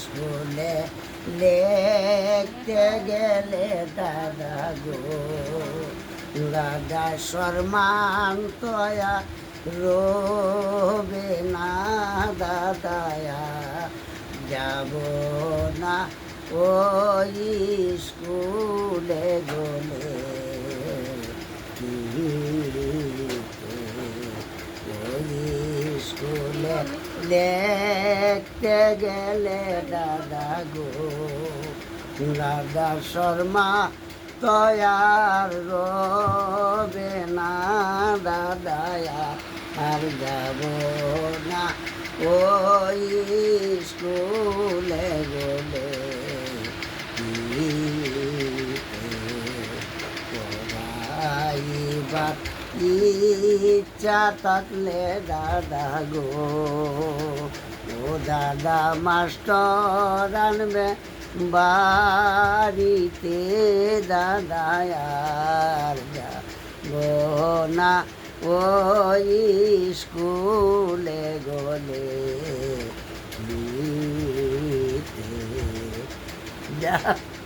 স্কুলে লেখতে গেলে দাদা গো। দাদা সম্মান তয়া রবে না দাদায়া। যাব না ওই স্কুলে গলে ওই স্কুলে দেখতে গেলে দাদা গো। দাদা শর্মা তয়ার রবে না দাদায়া আর যাব না। ওই স্কুলে গেলে ইচ্ছা থাকলে দাদা গো। ও দাদা মাস্টার আনবে বাড়িতে, দাদা আর যাব না। ওই স্কুলে গলে যা।